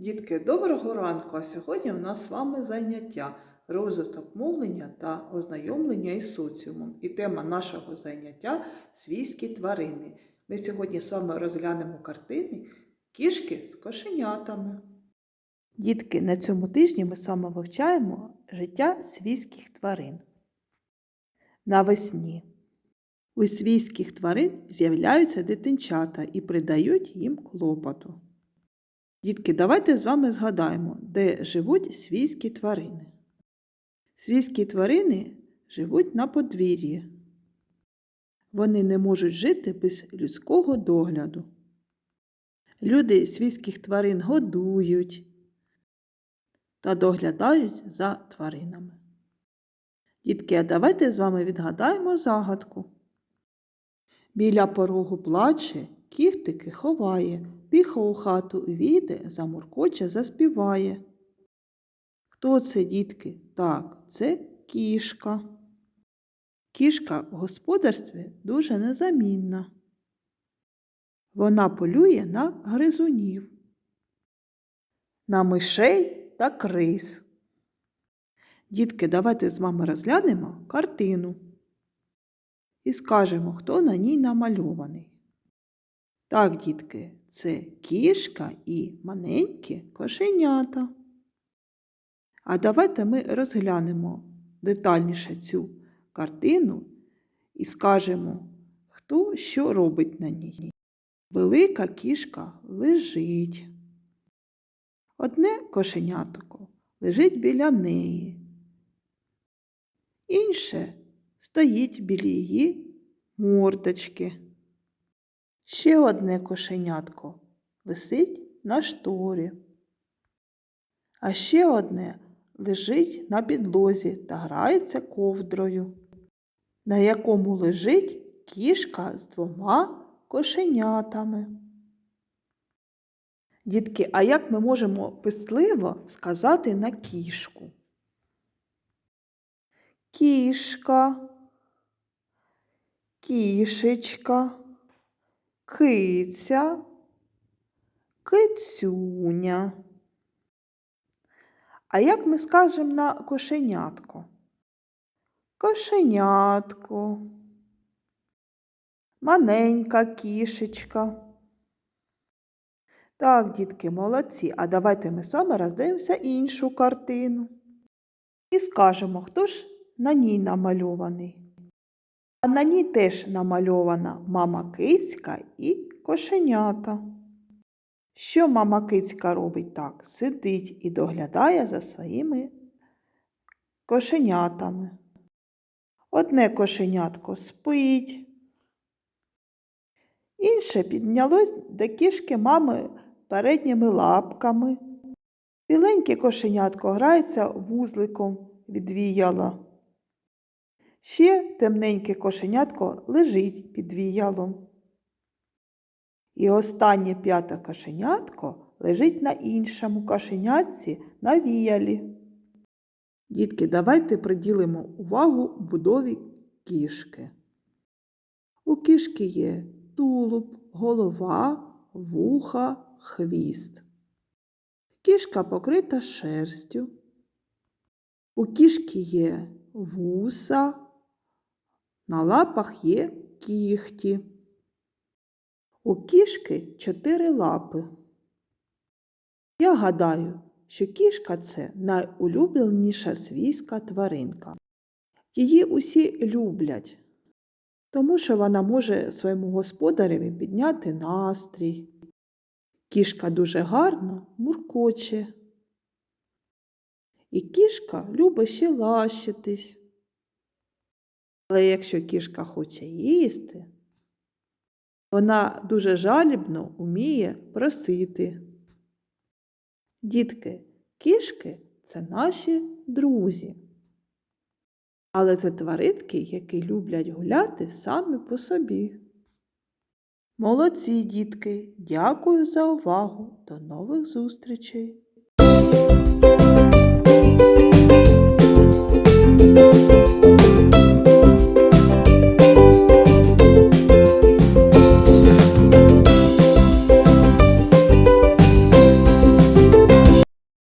Дітки, доброго ранку! А сьогодні у нас з вами заняття розвиток мовлення та ознайомлення із соціумом. І тема нашого заняття свійські тварини. Ми сьогодні з вами розглянемо картини кішки з кошенятами. Дітки, на цьому тижні ми з вами вивчаємо життя свійських тварин. Навесні. У свійських тварин з'являються дитинчата і придають їм клопоту. Дітки, давайте з вами згадаємо, де живуть свійські тварини. Свійські тварини живуть на подвір'ї. Вони не можуть жити без людського догляду. Люди свійських тварин годують та доглядають за тваринами. Дітки, а давайте з вами відгадаємо загадку. Біля порогу плаче, кіхтики ховає, тихо у хату війде, замуркоче, заспіває. Хто це, дітки? Так, це кішка. Кішка в господарстві дуже незамінна. Вона полює на гризунів, на мишей та крис. Дітки, давайте з вами розглянемо картину і скажемо, хто на ній намальований. Так, дітки, це кішка і маленькі кошенята. А давайте ми розглянемо детальніше цю картину і скажемо, хто що робить на ній. Велика кішка лежить. Одне кошенятко лежить біля неї. Інше стоїть біля її мордочки. Ще одне кошенятко висить на шторі. А ще одне лежить на підлозі та грається ковдрою, на якому лежить кішка з двома кошенятами. Дітки, а як ми можемо писливо сказати на кішку? Кішка, кішечка, киця, кицюня. А як ми скажемо на кошенятко? Кошенятко, маленька кішечка. Так, дітки, молодці. А давайте ми з вами роздивимося іншу картину. І скажемо, хто ж на ній намальований. А на ній теж намальована мама кицька і кошенята. Що мама кицька робить так? Сидить і доглядає за своїми кошенятами. Одне кошенятко спить, інше піднялось до кішки мами передніми лапками. Біленьке кошенятко грається вузликом від віяла. Ще темненьке кошенятко лежить під віялом. І останнє п'яте кошенятко лежить на іншому кошенятці на віялі. Дітки, давайте приділимо увагу будові кішки. У кішки є тулуб, голова, вуха, хвіст. Кішка покрита шерстю. У кішки є вуса, на лапах є кіхті. У кішки чотири лапи. Я гадаю, що кішка це найулюбленіша свійська тваринка. Її усі люблять, тому що вона може своєму господареві підняти настрій. Кішка дуже гарно муркоче. І кішка любить ще лащитись. Але якщо кішка хоче їсти, вона дуже жалібно вміє просити. Дітки, кішки це наші друзі. Але це тваринки, які люблять гуляти самі по собі. Молодці, дітки, дякую за увагу. До нових зустрічей!